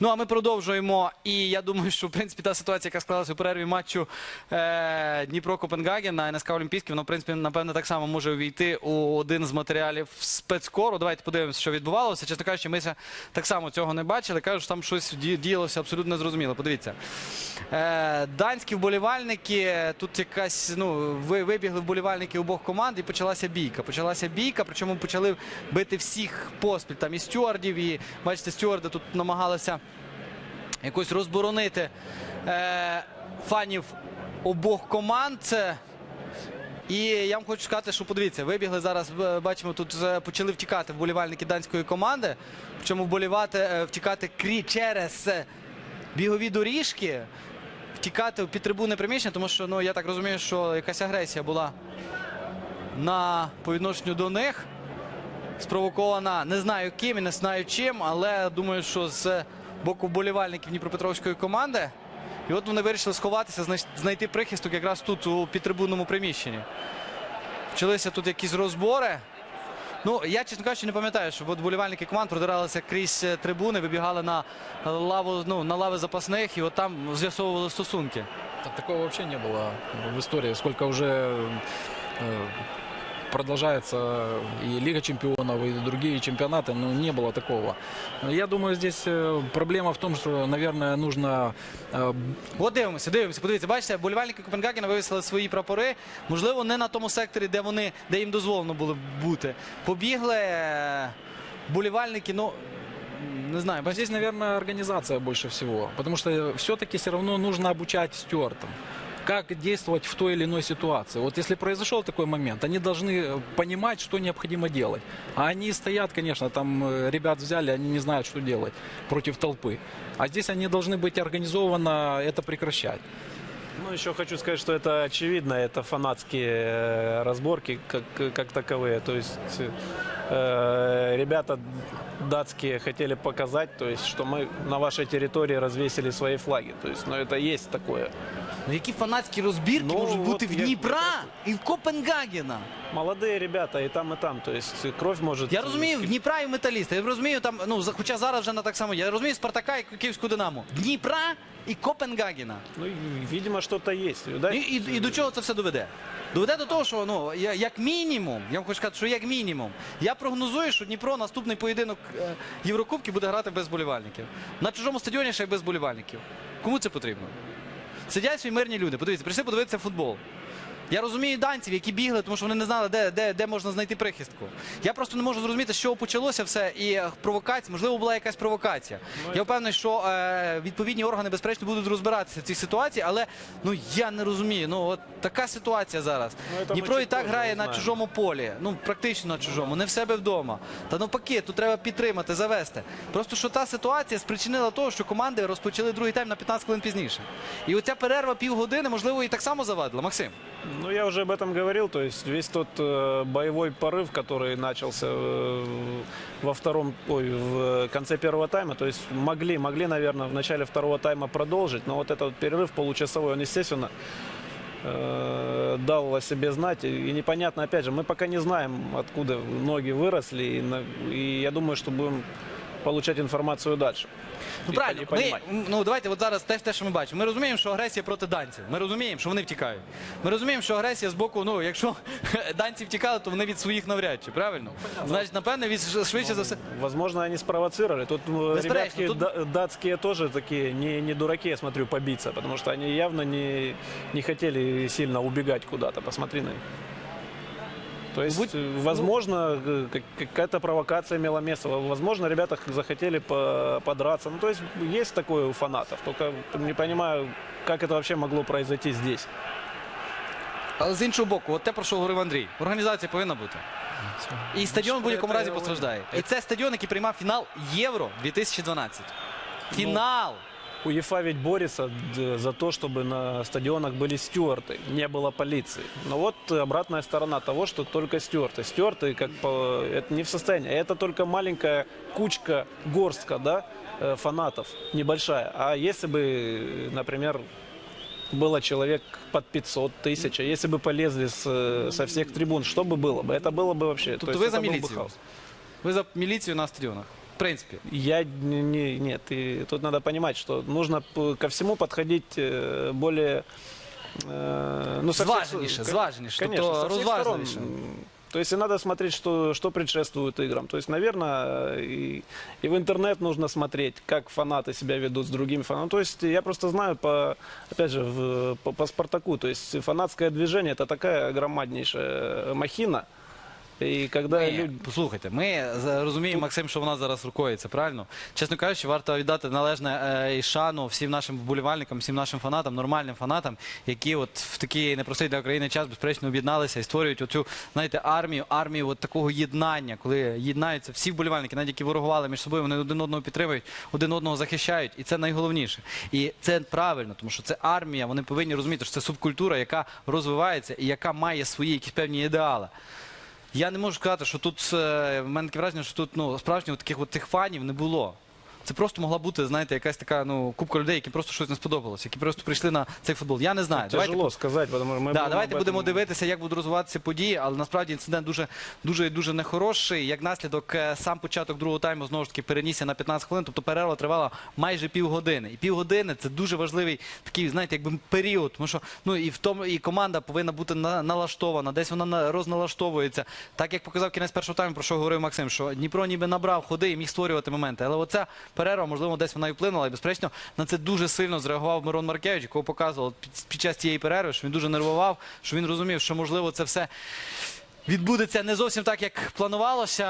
Ну а ми продовжуємо. І я думаю, що в принципі та ситуація, яка склалася у перерві матчу е, Дніпро Копенгаген на НСК Олімпійський, вона в принципі напевне так само може увійти у один з матеріалів спецкору. Давайте подивимося, що відбувалося. Чесно кажучи, ми так само цього не бачили. Кажуть, що там щось діялося абсолютно незрозуміло. Подивіться. Е, данські вболівальники, тут якась, ну, ви, вибігли вболівальники обох команд і почалася бійка. Почалася бійка, причому почали бити всіх поспіль. Там і стюардів, і бачите, стюарди тут намагалися якось розборонити е, фанів обох команд. І я вам хочу сказати, що подивіться, вибігли зараз, е, бачимо, тут почали втікати вболівальники данської команди. Причому вболівати, е, втікати через е, бігові доріжки, втікати в підтрибунне приміщення, тому що ну, я так розумію, що якась агресія була на по відношенню до них. Спровокована не знаю ким і не знаю чим, але думаю, що з боку вболівальників Дніпропетровської команди. І от вони вирішили сховатися, знайти прихисток якраз тут, у підтрибунному приміщенні. Почалися тут якісь розбори. Ну, я, чесно кажучи, не пам'ятаю, щоб от вболівальники команд продиралися крізь е, трибуни, вибігали на лаву, ну, на лави запасних і от там з'ясовували стосунки. Так- Такого вообще не было в истории. Сколько уже э, продолжается и Лига чемпионов, и другие чемпионаты, но не было такого. Я думаю, здесь э, проблема в том, что, наверное, нужно э, От дивимося, дивимося. Подивіться, бачите, вболівальники Копенгагена вивісили свої прапори. Можливо, не на тому секторі, де вони, де їм дозволено було бути. Побігли е, вболівальники, ну не знаю, Но бачите, здесь, наверное, организация больше всего. Потому что все-таки все равно нужно обучать стюартам. Как действовать в той или иной ситуации. Вот если произошел такой момент, они должны э, понимать, что необходимо делать. А они стоят, конечно, там э, ребят взяли, они не знают, что делать против толпы. А здесь они должны быть организованно это прекращать. Ну, еще хочу сказать, что это очевидно, это фанатские э, разборки как, как таковые. То есть э, ребята датские хотели показать, то есть, что мы на вашей территории развесили свои флаги. То есть, ну, это есть такое. Ну, які фанатські розбірки Ну, можуть бути в я- Дніпра і в Копенгагена. Молодые ребята и там, и там. То есть кровь может... Я розумію, в Дніпра і в Металіста. Я розумію там, ну хоча зараз вже не так само. Я розумію Спартака і Київську Динамо. Дніпра і Копенгагена. Ну, видимо, что-то есть. Да? І, і, і до чого це все доведе? Доведе до того, що ну я- як мінімум, я вам хочу сказати, що як мінімум, я прогнозую, що Дніпро наступний поєдинок е, Єврокубки буде грати без болівальників. На чужому стадіоні ще й без болівальників. Кому це потрібно? Сидять свої мирні люди. Подивіться, прийшли подивитися футбол. Я розумію данців, які бігли, тому що вони не знали, де, де, де можна знайти прихистку. Я просто не можу зрозуміти, з чого почалося все. І е, провокація, можливо, була якась провокація. Я впевнений, що е, відповідні органи безперечно будуть розбиратися в цій ситуації, але ну я не розумію. Ну от така ситуація зараз. Ну, Дніпро і так грає на чужому полі. Ну практично на чужому, не в себе вдома. Та навпаки, тут треба підтримати, завести. Просто що та ситуація спричинила того, що команди розпочали другий тайм на 15 хвилин пізніше. І оця перерва півгодини, можливо, і так само завадила. Максим. Ну, я уже об этом говорил, то есть весь тот э, боевой порыв, который начался э, во втором, ой, в конце первого тайма, то есть могли, могли, наверное, в начале второго тайма продолжить, но вот этот перерыв получасовой, он, естественно, э, дал о себе знать. И непонятно, опять же, мы пока не знаем, откуда ноги выросли, и, и я думаю, что будем получать информацию дальше. Ну правильно, ми, ну давайте от зараз теж те, що ми бачимо. Ми розуміємо, що агресія проти данців. Ми розуміємо, що вони втікають. Ми розуміємо, що агресія з боку, ну якщо данці втікали, то вони від своїх навряд чи правильно? Значить, напевне, від швидше за все. Возможно, они спровоцировали. Тут э, ребятки тут- да- датские тоже такие не, не дураки, я смотрю, побиться, потому что они явно не, не хотели сильно убегать куда-то. Посмотри на них. То есть, Будь- э, возможно, э, как- какая-то провокация имела место. Возможно, ребята х- захотели по- подраться. Ну, то есть, есть такое у фанатов. Только не понимаю, как это вообще могло произойти здесь. Але з іншого боку, от те, про що говорив Андрій, організація повинна бути. І стадіон в будь-якому це- разі постраждає. І це стадіон, який приймав фінал Євро 2012. Фінал! УЕФА ведь борется д- за то, чтобы на стадионах были стюарты, не было полиции. Но вот э, обратная сторона того, что только стюарты. Стюарты, как по, это не в состоянии. Это только маленькая кучка, горстка, да, э, фанатов, небольшая. А если бы, э, например, было человек под 500 тысяч, а если бы полезли с, э, со всех трибун, что бы было бы? Это было бы вообще... Тобто то есть ви это за был бы міліцію? хаос. Ви за міліцію на стадіонах. В принципі. Я не, не- нет, и тут надо понимать, что нужно п- ко всему подходить э, более, э, ну, со всех с- Зваженіше, кон- зваженіше, Конечно, тобто со всех сторон. розважливіше. М, То есть и надо смотреть, что, что предшествует играм. То есть, наверное, и, и в интернет нужно смотреть, как фанаты себя ведут с другими фанатами. То есть я просто знаю, по, опять же, в- по, по Спартаку, то есть фанатское движение это такая громаднейшая махина. И когда Ми, люди... послухайте, ми розуміємо, Максим, що вона зараз рукується, правильно? Чесно кажучи, варто віддати належне е, і шану всім нашим вболівальникам, всім нашим фанатам, нормальним фанатам, які от в такий непростий для України час безперечно об'єдналися і створюють оцю, знаєте, армію, армію от такого єднання, коли єднаються всі вболівальники, навіть які ворогували між собою, вони один одного підтримують, один одного захищають, і це найголовніше. І це правильно, тому що це армія. Вони повинні розуміти, що це субкультура, яка розвивається і яка має свої якісь певні ідеали. Я не можу сказати, що тут е, в мене таке враження, що тут ну справжнього таких от тих фанів не було. Це просто могла бути, знаєте, якась така ну купка людей, які просто щось не сподобалося, які просто прийшли на цей футбол. Я не знаю. Давайте Тяжело сказать, потому что мы Да, давайте об будемо этом- дивитися, як будуть розвиватися події, але насправді інцидент дуже дуже і дуже нехороший. Як наслідок, е, сам початок другого тайму знову ж таки перенісся на 15 хвилин, тобто перерва тривала майже півгодини. І півгодини це дуже важливий такий, знаєте, якби період. Тому що ну і в тому і команда повинна бути на- налаштована, десь вона на- розналаштовується. Так як показав кінець першого тайму, про що говорив Максим, що Дніпро ніби набрав ходи і міг створювати моменти. Але оця перерва, можливо, десь вона і вплинула. І безперечно на це дуже сильно зреагував Мирон Маркевич, якого показував під, під час цієї перерви, що він дуже нервував, що він розумів, що можливо це все відбудеться не зовсім так, як планувалося.